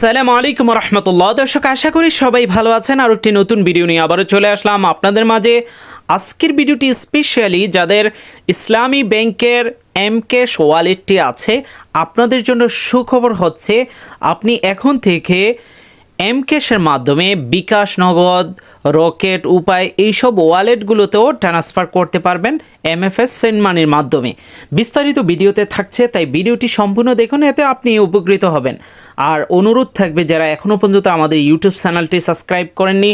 আসসালামু আলাইকুম রহমতুল্লাহ দর্শক, আশা করি সবাই ভালো আছেন। আর একটি নতুন ভিডিও নিয়ে আবারও চলে আসলাম আপনাদের মাঝে। আজকের ভিডিওটি স্পেশালি যাদের ইসলামী ব্যাংকের এম ক্যাশ ওয়ালেটটি আছে, আপনাদের জন্য সুখবর হচ্ছে, আপনি এখন থেকে এম ক্যাশের মাধ্যমে বিকাশ নগদ, রকেট, উপায় এইসব ওয়ালেটগুলোতেও ট্রান্সফার করতে পারবেন এম এমএফএস সেন্ড মানির মাধ্যমে। বিস্তারিত ভিডিওতে থাকছে, তাই ভিডিওটি সম্পূর্ণ দেখুন, এতে আপনি উপকৃত হবেন। আর অনুরোধ থাকবে, যারা এখনও পর্যন্ত আমাদের ইউটিউব চ্যানেলটি সাবস্ক্রাইব করেননি,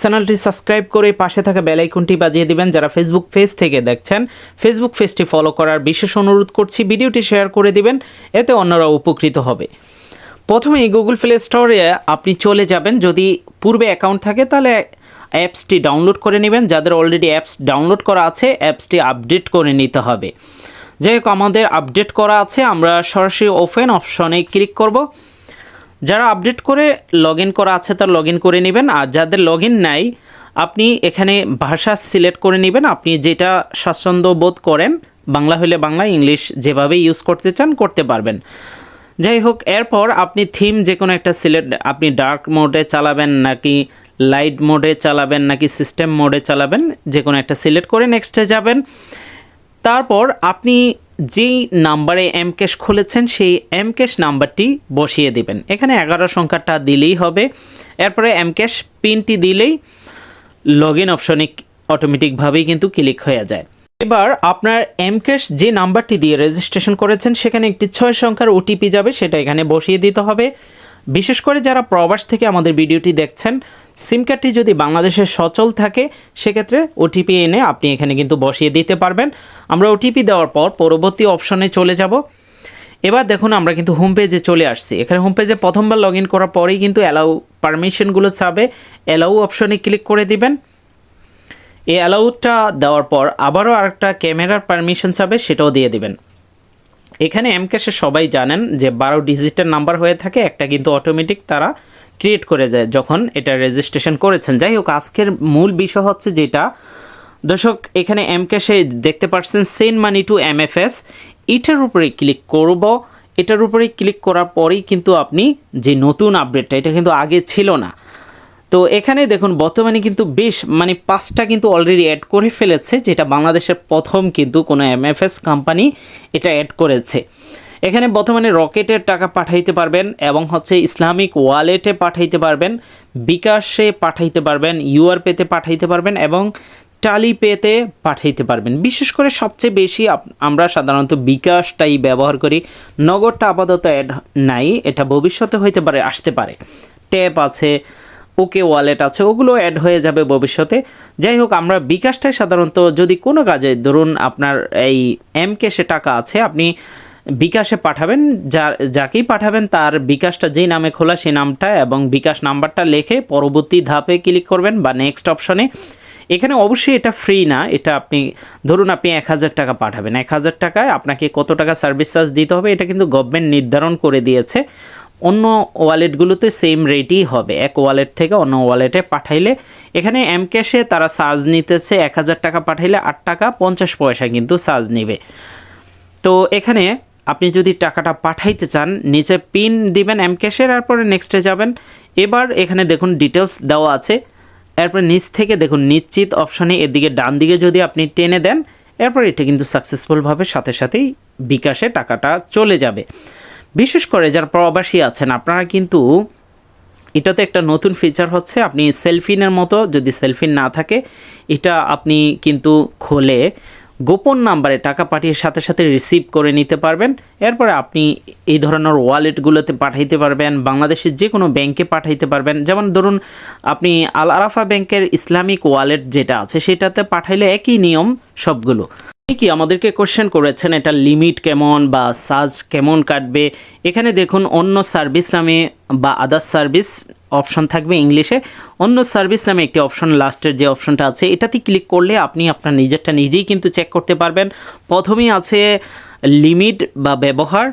চ্যানেলটি সাবস্ক্রাইব করে পাশে থাকা বেলাইকনটি বাজিয়ে দিবেন, যারা ফেসবুক পেজ থেকে দেখছেন। ফেসবুক পেজটি ফলো করার বিশেষ অনুরোধ করছি, ভিডিওটি শেয়ার করে দিবেন, এতে অন্যরা উপকৃত হবে। প্রথমে গুগল প্লে স্টোরে আপনি চলে যাবেন। যদি পূর্বে অ্যাকাউন্ট থাকে, তাহলে অ্যাপসটি ডাউনলোড করে নেবেন। যাদের অলরেডি অ্যাপস ডাউনলোড করা আছে অ্যাপসটি আপডেট করে নিতে হবে। যাই হোক, আমাদের আপডেট করা আছে। আমরা সরাসরি ওপেন অপশনে ক্লিক করব। যারা আপডেট করে লগ করা আছে, তার লগ করে নেবেন। আর যাদের লগ ইন নাই, আপনি এখানে ভাষা সিলেক্ট করে নেবেন। আপনি যেটা স্বাচ্ছন্দ্য বোধ করেন, বাংলা হলে বাংলা, ইংলিশ যেভাবে ইউজ করতে চান, করতে পারবেন। যাই হোক এরপর আপনি থিম যে কোনো একটা সিলেক্ট আপনি ডার্ক মোডে চালাবেন নাকি লাইট মোডে চালাবেন নাকি সিস্টেম মোডে চালাবেন যে কোনো একটা সিলেক্ট করে নেক্সটে যাবেন। তারপর আপনি যেই নাম্বারে এম ক্যাশ খুলেছেন, সেই এম ক্যাশ নাম্বারটি বসিয়ে দিবেন। এখানে এগারো সংখ্যাটা দিলেই হবে। এরপরে এম ক্যাশ পিনটি দিলেই লগ ইন অপশনে অটোমেটিকভাবেই কিন্তু ক্লিক হয়ে যায়। এবার আপনার এম ক্যাশ যে নাম্বারটি দিয়ে রেজিস্ট্রেশন করেছেন, সেখানে একটি ছয় সংখ্যার ওটিপি যাবে, সেটা এখানে বসিয়ে দিতে হবে। বিশেষ করে যারা প্রবাস থেকে আমাদের ভিডিওটি দেখছেন সিম কার্ডটি যদি বাংলাদেশে সচল থাকে, সেক্ষেত্রে ওটিপি এনে আপনি এখানে কিন্তু বসিয়ে দিতে পারবেন। আমরা ওটিপি দেওয়ার পর পরবর্তী অপশনে চলে যাব। এবার দেখুন, আমরা কিন্তু হোম পেজে চলে আসছি। এখানে হোম পেজে প্রথমবার লগ ইন করার পরেই কিন্তু অ্যালাউ পারমিশনগুলো চাবে অ্যালাউ অপশনে ক্লিক করে দিবেন। এই অ্যালাউটা দেওয়ার পর আবারও আরেকটা ক্যামেরার পারমিশন চাবে সেটাও দিয়ে দিবেন। এখানে এম ক্যাশে সবাই জানেন যে বারো ডিজিটের নাম্বার হয়ে থাকে, একটা কিন্তু অটোমেটিক তারা ক্রিয়েট করে দেয় যখন এটা রেজিস্ট্রেশন করেছেন। যাই হোক, আজকের মূল বিষয় হচ্ছে যেটা। দর্শক, এখানে এম ক্যাশে দেখতে পাচ্ছেন send money to M F S এটার উপরে ক্লিক করব। এটার উপরে ক্লিক করার পরেই কিন্তু আপনি যে নতুন আপডেটটা এটা কিন্তু আগে ছিল না। তো এখানে দেখুন, বর্তমানে কিন্তু বেশ মানে পাঁচটা কিন্তু অলরেডি অ্যাড করে ফেলেছে, যেটা বাংলাদেশের প্রথম কিন্তু কোনো এমএফএস কোম্পানি এটা অ্যাড করেছে। এখানে বর্তমানে রকেটের টাকা পাঠাইতে পারবেন এবং হচ্ছে ইসলামিক ওয়ালেটে পাঠাইতে পারবেন, বিকাশে পাঠাইতে পারবেন ইউআর পেতে পাঠাইতে পারবেন এবং টালি পেতে পাঠাইতে পারবেন। বিশেষ করে সবচেয়ে বেশি আমরা সাধারণত বিকাশটাই ব্যবহার করি। নগদটা আপাতত অ্যাড নাই, এটা ভবিষ্যতে হইতে পারে, আসতে পারে। ট্যাপ আছে ওকে ওয়ালেট আছে, ওগুলো অ্যাড হয়ে যাবে ভবিষ্যতে। যাই হোক, আমরা বিকাশটাই সাধারণত যদি কোনো কাজে, ধরুন আপনার এই এম ক্যাশে টাকা আছে, আপনি বিকাশে পাঠাবেন, যা, যাকেই পাঠাবেন, তার বিকাশটা যেই নামে খোলা সেই নামটা এবং বিকাশ নাম্বারটা লেখে পরবর্তী ধাপে ক্লিক করবেন বা নেক্সট অপশনে এখানে অবশ্যই এটা ফ্রি না, এটা আপনি, ধরুন আপনি এক হাজার টাকা পাঠাবেন। এক হাজার টাকায় আপনাকে কত টাকা সার্ভিস চার্জ দিতে হবে, এটা কিন্তু গভর্নমেন্ট নির্ধারণ করে দিয়েছে। অন্য ওয়ালেটগুলোতে সেম রেটই হবে। এক ওয়ালেট থেকে অন্য ওয়ালেটে পাঠাইলে, এখানে এম ক্যাশে তারা চার্জ নিতেছে এক হাজার টাকা পাঠাইলে আট টাকা পঞ্চাশ পয়সা কিন্তু চার্জ নেবে। তো এখানে আপনি যদি টাকাটা পাঠাইতে চান, নিচে পিন দিবেন এম ক্যাশের এরপরে নেক্সটে যাবেন। এবার এখানে দেখুন ডিটেলস দেওয়া আছে। এরপর নিচ থেকে দেখুন নিশ্চিত অপশনে এদিকে ডান দিকে যদি আপনি টেনে দেন, এরপর এটা কিন্তু সাকসেসফুলভাবে সাথে সাথেই বিকাশে টাকাটা চলে যাবে। বিশেষ করে যারা প্রবাসী আছেন, আপনারা কিন্তু এটাতে একটা নতুন ফিচার হচ্ছে, আপনি সেলফিনের মতো যদি সেলফিন না থাকে, এটা আপনি কিন্তু খোলে গোপন নাম্বারে টাকা পাঠিয়ে সাথে সাথে রিসিভ করে নিতে পারবেন। এরপরে আপনি এই ধরনের ওয়ালেটগুলোতে পাঠাইতে পারবেন বাংলাদেশের যে কোনো ব্যাংকে পাঠাইতে পারবেন। যেমন ধরুন, আপনি আল আরাফা ব্যাংকের ইসলামিক ওয়ালেট যেটা আছে, সেটাতে পাঠাইলে একই নিয়ম সবগুলো। কি আমাদেরকে কোশ্চেন করেছেন, এটা লিমিট কেমন বা সাজ কেমন কাটবে? এখানে দেখুন, অন্য সার্ভিস নামে বা আদার সার্ভিস অপশন থাকবে ইংলিশে। অন্য সার্ভিস নামে একটি অপশন লাস্টের যে অপশনটা আছে, এটাতে ক্লিক করলে আপনি আপনার নিজেরটা নিজেই কিন্তু চেক করতে পারবেন। প্রথমেই আছে লিমিট বা ব্যবহার।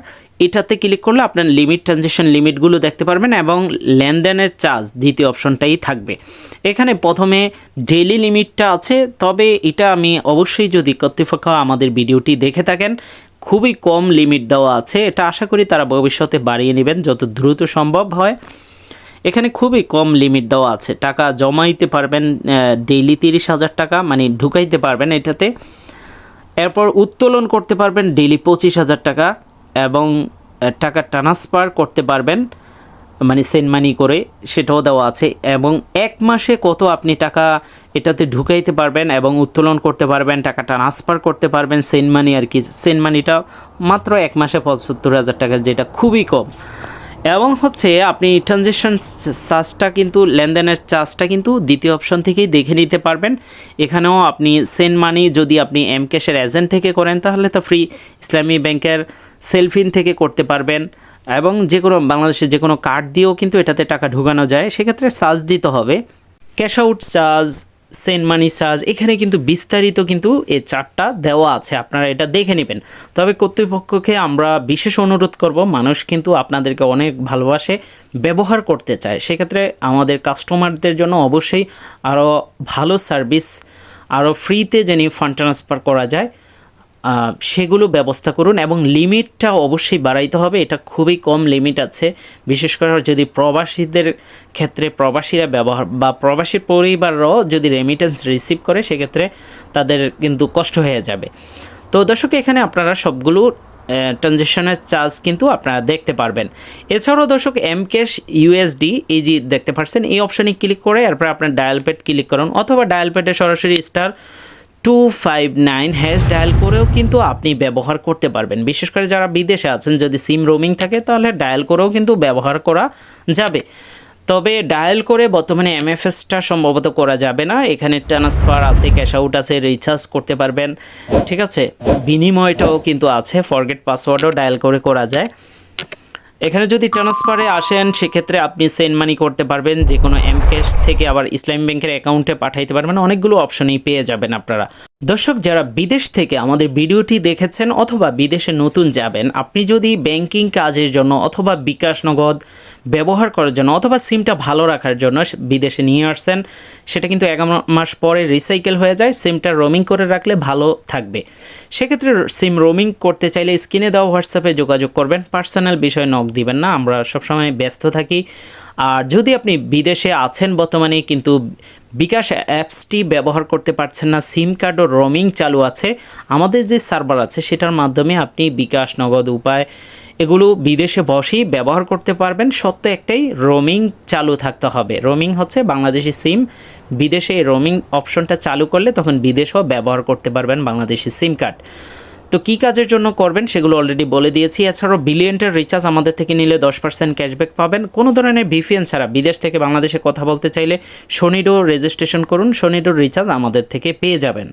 এটাতে ক্লিক করলে আপনার লিমিট ট্রানজেকশন লিমিটগুলো দেখতে পারবেন এবং লেনদেনের চার্জ দ্বিতীয় অপশনটাই থাকবে। এখানে প্রথমে ডেইলি লিমিটটা আছে, তবে এটা আমি অবশ্যই যদি কর্তৃপক্ষ আমাদের ভিডিওটি দেখে থাকেন, খুবই কম লিমিট দেওয়া আছে। এটা আশা করি তারা ভবিষ্যতে বাড়িয়ে নেবেন যত দ্রুত সম্ভব হয়। এখানে খুবই কম লিমিট দেওয়া আছে। টাকা জমাইতে পারবেন ডেইলি তিরিশ হাজার টাকা মানে ঢুকাইতে পারবেন এটাতে। এরপর উত্তোলন করতে পারবেন ডেইলি পঁচিশ হাজার টাকা। এবং টাকা ট্রান্সফার করতে পারবেন মানে সেন্ড মানি করে, সেটাও দেওয়া আছে। এবং এক মাসে কত আপনি টাকা এটাতে ঢুকাইতে পারবেন এবং উত্তোলন করতে পারবেন, টাকা ট্রান্সফার করতে পারবেন সেন্ড মানি আর কি। সেন্ড মানিটা মাত্র এক মাসে পঁচাত্তর হাজার টাকা, যেটা খুবই কম। এবং হচ্ছে আপনি ট্রানজেকশন চার্জটা কিন্তু, লেনদেনের চার্জটা কিন্তু দ্বিতীয় অপশন থেকেই দেখে নিতে পারবেন। এখানেও আপনি সেন্ড মানি যদি আপনি এম ক্যাশের এজেন্ট থেকে করেন, তাহলে তো ফ্রি ইসলামী ব্যাংকের সেলফিন থেকে করতে পারবেন। এবং যে কোনো বাংলাদেশের যে কোনো কার্ড দিয়েও কিন্তু এটাতে টাকা ঢুকানো যায়। সেক্ষেত্রে চার্জ দিতে হবে। Cash out charge send money charge এখানে কিন্তু বিস্তারিত কিন্তু এ চার্টটা দেওয়া আছে, আপনারা এটা দেখে নেবেন। তবে কর্তৃপক্ষকে আমরা বিশেষ অনুরোধ করব, মানুষ কিন্তু আপনাদেরকে অনেক ভালোবাসে, ব্যবহার করতে চায়। সেক্ষেত্রে আমাদের কাস্টমারদের জন্য অবশ্যই আরও ভালো সার্ভিস, আরও ফ্রিতে যেন ফান্ড ট্রান্সফার করা যায় সেগুলো ব্যবস্থা করুন এবং লিমিটটা অবশ্যই বাড়াইতে হবে। এটা খুবই কম লিমিট আছে। বিশেষ করে যদি প্রবাসীদের ক্ষেত্রে প্রবাসীরা ব্যবহার বা প্রবাসী পরিবাররাও যদি রেমিটেন্স রিসিভ করে, সেক্ষেত্রে তাদের কিন্তু কষ্ট হয়ে যাবে। তো দর্শক, এখানে আপনারা সবগুলো ট্রানজেকশনের চার্জ কিন্তু আপনারা দেখতে পারবেন। এছাড়াও দর্শক এম ক্যাশ ইউএসডি এই যে দেখতে পাচ্ছেন এই অপশানে ক্লিক করে এরপর আপনার ডায়াল প্যাড ক্লিক করুন অথবা ডায়াল প্যাডে সরাসরি star two five nine hash dial করেও কিন্তু আপনি ব্যবহার করতে পারবেন। বিশেষ করে যারা বিদেশে আছেন, যদি সিম রোমিং থাকে, তাহলে ডায়াল করেও কিন্তু ব্যবহার করা যাবে। তবে ডায়াল করে বর্তমানে এমএফএসটা সম্ভবত করা যাবে না। এখানে ট্রান্সফার আছে ক্যাশ আউট আছে রিচার্জ করতে পারবেন। ঠিক আছে? বিনিময়টাও কিন্তু আছে ফরগেট পাসওয়ার্ডও ডায়াল করে করা যায়। এখানে যদি ট্রান্সফারে আসেন, সেক্ষেত্রে আপনি সেন্ড মানি করতে পারবেন যে কোনো এম ক্যাশ থেকে আবার ইসলাম ব্যাংকের অ্যাকাউন্টে পাঠাইতে পারবেন। অনেকগুলো অপশনই পেয়ে যাবেন আপনারা। দর্শক, যারা বিদেশ থেকে আমাদের ভিডিওটি দেখেছেন অথবা বিদেশে নতুন যাবেন, আপনি যদি ব্যাংকিং কাজের জন্য অথবা বিকাশ নগদ ব্যবহার করার জন্য অথবা সিমটা ভালো রাখার জন্য বিদেশে নিয়ে আসছেন, সেটা কিন্তু এগারো মাস পরে রিসাইকেল হয়ে যায়, সিমটা রোমিং করে রাখলে ভালো থাকবে। সেক্ষেত্রে সিম রোমিং করতে চাইলে স্ক্রিনে দেওয়া হোয়াটসঅ্যাপে যোগাযোগ করবেন, পার্সোনাল বিষয় নক দিবেন না, আমরা সবসময় ব্যস্ত থাকি। আর যদি আপনি বিদেশে আছেন বর্তমানে, কিন্তু বিকাশ অ্যাপসটি ব্যবহার করতে পারছেন না, সিম কার্ড ও রোমিং চালু আছে, আমাদের যে সার্ভার আছে সেটার মাধ্যমে আপনি বিকাশ, নগদ, উপায় এগুলো বিদেশে বসেই ব্যবহার করতে পারবেন। সত্য একটাই, রোমিং চালু থাকতে হবে। রোমিং হচ্ছে বাংলাদেশি সিম। বিদেশে এই রোমিং অপশনটা চালু করলে তখন বিদেশেও ব্যবহার করতে পারবেন বাংলাদেশি সিম কার্ড। তো কী কাজের জন্য করবেন সেগুলো অলরেডি বলে দিয়েছি। এছাড়াও বিলিয়নটার রিচার্জ আমাদের থেকে নিলে দশ পার্সেন্ট ক্যাশব্যাক পাবেন। কোনো ধরনের ভিপিএন ছাড়া বিদেশ থেকে বাংলাদেশে কথা বলতে চাইলে শনিডো রেজিস্ট্রেশন করুন। শনিডোর রিচার্জ আমাদের থেকে পেয়ে যাবেন।